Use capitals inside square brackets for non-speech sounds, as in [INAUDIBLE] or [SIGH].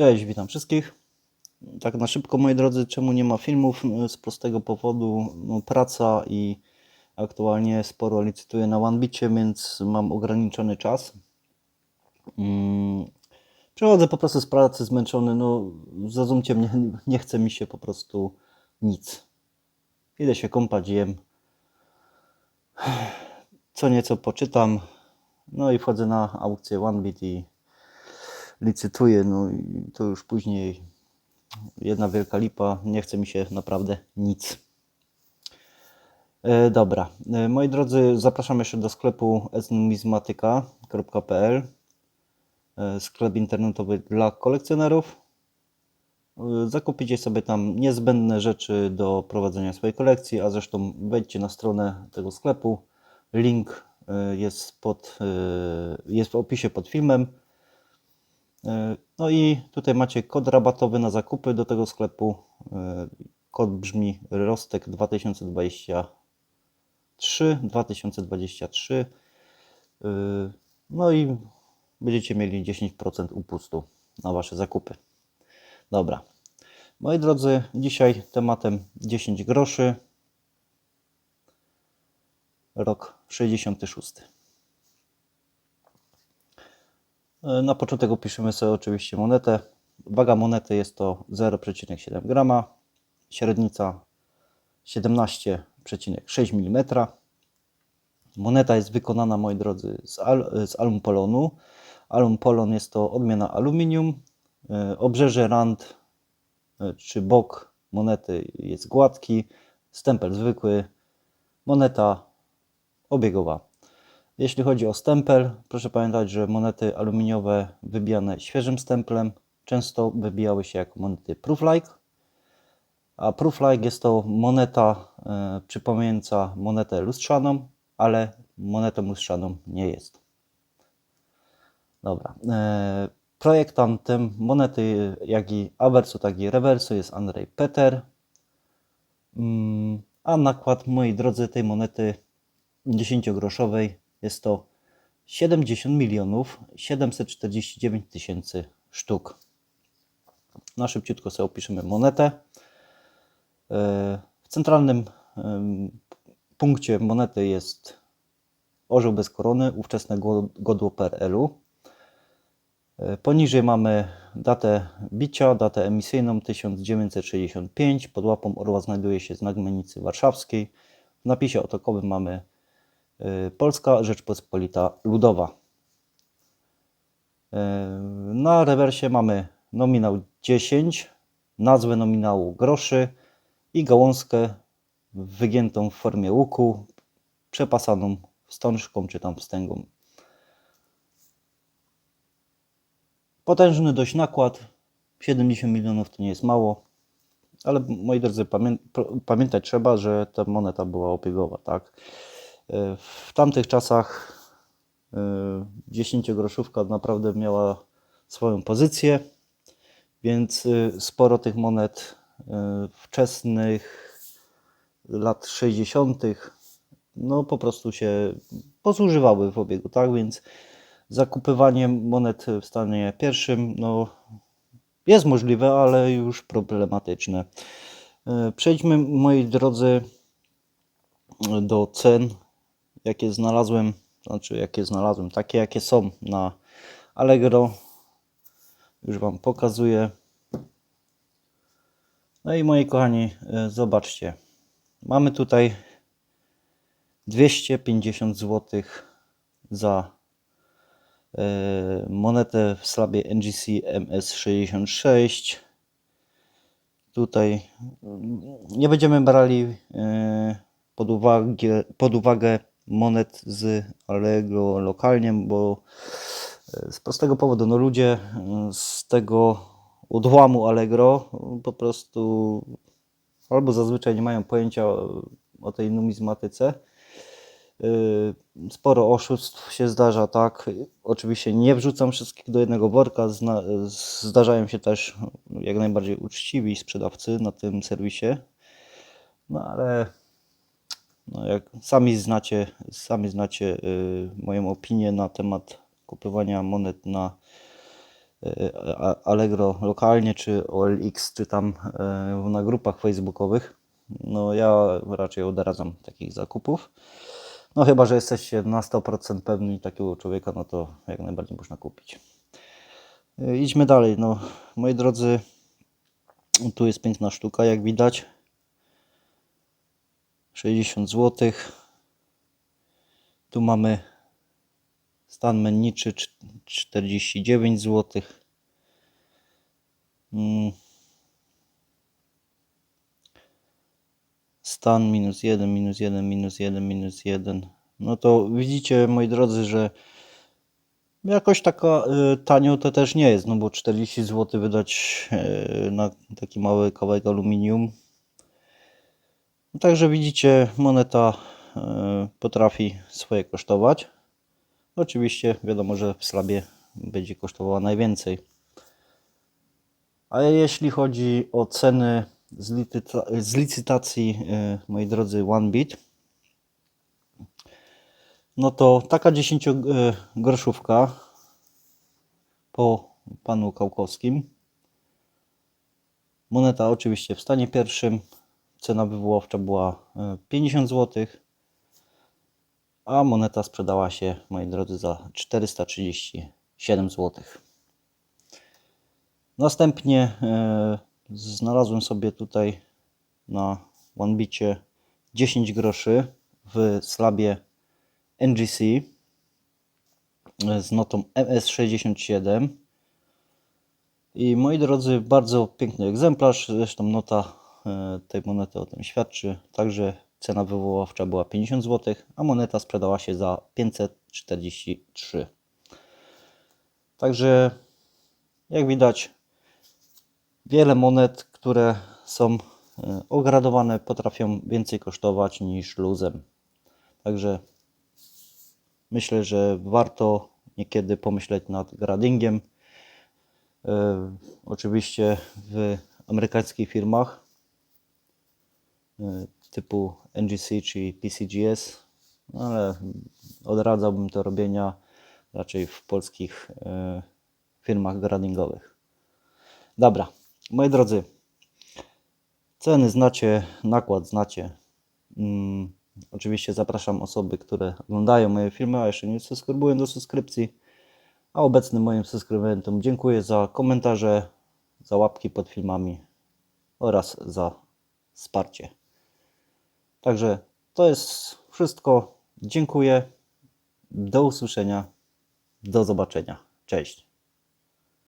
Cześć, witam wszystkich. Tak na szybko, moi drodzy, czemu nie ma filmów? No, Z prostego powodu, no, praca i aktualnie sporo licytuję na OneBicie, więc mam ograniczony czas. Mm, Przychodzę po prostu z pracy zmęczony, no zrozumcie mnie, [LAUGHS] nie chce mi się po prostu nic. Idę się kąpać, jem. Co nieco poczytam, no i wchodzę na aukcję OneBit i licytuję, no i to już później jedna wielka lipa, nie chce mi się naprawdę nic. E, dobra, e, moi drodzy, zapraszam jeszcze do sklepu esnumizmatyka.pl e, Sklep internetowy dla kolekcjonerów. E, Zakupicie sobie tam niezbędne rzeczy do prowadzenia swojej kolekcji, a zresztą wejdźcie na stronę tego sklepu. Link e, jest, pod, e, jest w opisie pod filmem. E, No i tutaj macie kod rabatowy na zakupy do tego sklepu. E, Kod brzmi Rostek 2023 2023. E, No i będziecie mieli 10% upustu na wasze zakupy. Dobra. Moi drodzy, dzisiaj tematem 10 groszy. Rok 66. E, Na początek opiszemy sobie oczywiście monetę. Waga monety jest to 0,7 grama, średnica 17,6 mm. Moneta jest wykonana, moi drodzy, z, al, z alum polonu. Alum polon jest to odmiana aluminium. E, Obrzeże rand e, czy bok monety jest gładki, stempel zwykły, moneta obiegowa. Jeśli chodzi o stempel, proszę pamiętać, że monety aluminiowe wybijane świeżym stemplem często wybijały się jako monety proof-like, a proof-like jest to moneta e, przypominająca monetę lustrzaną, ale monetą lustrzaną nie jest. Dobra. E, projektantem monety jak i awersu, tak i rewersu jest Andrzej Peter. Mm, A nakład, moi drodzy, tej monety 10-groszowej jest to 70 milionów 749 tysięcy sztuk. Na szybciutko sobie opiszemy monetę. E, W centralnym punkcie monety jest orzeł bez korony, ówczesne go- godło PRL-u. E, Poniżej mamy datę bicia, datę emisyjną 1965. Pod łapą orła znajduje się znak Mennicy Warszawskiej. W napisie otokowym mamy Polska Rzeczpospolita Ludowa. Y, Na rewersie mamy nominał 10, nazwę nominału groszy i gałązkę wygiętą w formie łuku, przepasaną wstążką czy tam wstęgą. Potężny dość nakład. 70 milionów to nie jest mało. Ale moi drodzy, pamię pamiętać trzeba, że ta moneta była obiegowa, tak? W tamtych czasach e, 10-groszówka naprawdę miała swoją pozycję, więc e, sporo tych monet e, wczesnych lat 60. no po prostu się pozużywały w obiegu, tak? Więc zakupywanie monet w stanie pierwszym, no jest możliwe, ale już problematyczne. Przejdźmy, moi drodzy, do cen, jakie znalazłem, znaczy jakie znalazłem, takie jakie są na Allegro. Już Wam pokazuję. No i moi kochani, e, zobaczcie. Mamy tutaj 250 zł za e, monetę w slabie NGC MS66. Tutaj mm, nie będziemy brali e, pod uwagę, pod uwagę monet z Allegro lokalnie, bo e, z prostego powodu, no ludzie e, z tego odłamu Allegro e, po prostu albo zazwyczaj nie mają pojęcia o- tej numizmatyce, Y, Sporo oszustw się zdarza, tak. Oczywiście nie wrzucam wszystkich do jednego worka. Zdarzają się też jak najbardziej uczciwi sprzedawcy na tym serwisie. No ale no jak sami znacie, sami znacie y, moją opinię na temat kupowania monet na A- Allegro lokalnie, czy OLX, czy tam e, na grupach facebookowych. No ja raczej odradzam takich zakupów. No chyba, że jesteście na 100% pewni takiego człowieka, no to jak najbardziej można kupić. Idźmy dalej. No, moi drodzy, tu jest piękna sztuka, jak widać. 60 zł. Tu mamy stan menniczy cz- 49 zł. Mm. Stan minus 1, minus 1, minus 1, minus 1. No to widzicie, moi drodzy, że jakoś taka y, tanio to też nie jest, no bo 40 zł wydać y, na taki mały kawałek aluminium. No Także widzicie, moneta y, potrafi swoje kosztować. Oczywiście wiadomo, że w slabie będzie kosztowała najwięcej. A jeśli chodzi o ceny z, licyta- z licytacji, y, moi drodzy, OneBit, no to taka 10 y, groszówka po panu Kałkowskim. Moneta oczywiście w stanie pierwszym. Cena wywoławcza była y, 50 zł, a moneta sprzedała się, moi drodzy, za 437 zł. Następnie e, znalazłem sobie tutaj na OneBicie 10 groszy w slabie NGC e, z notą MS67. I moi drodzy, bardzo piękny egzemplarz. Zresztą nota e, tej monety o tym świadczy. Także cena wywoławcza była 50 zł, a moneta sprzedała się za 543. Także jak widać, wiele monet, które są e, ogradowane, potrafią więcej kosztować niż luzem. Także myślę, że warto niekiedy pomyśleć nad gradingiem. E, oczywiście w amerykańskich firmach e, typu NGC czy PCGS, no ale odradzałbym to robienia raczej w polskich e, firmach gradingowych. Dobra, moi drodzy, ceny znacie, nakład znacie. Mm, oczywiście zapraszam osoby, które oglądają moje filmy, a jeszcze nie subskrybują do subskrypcji. A obecnym moim subskrybentom dziękuję za komentarze, za łapki pod filmami oraz za wsparcie. Także to jest wszystko. Dziękuję. Do usłyszenia. Do zobaczenia. Cześć.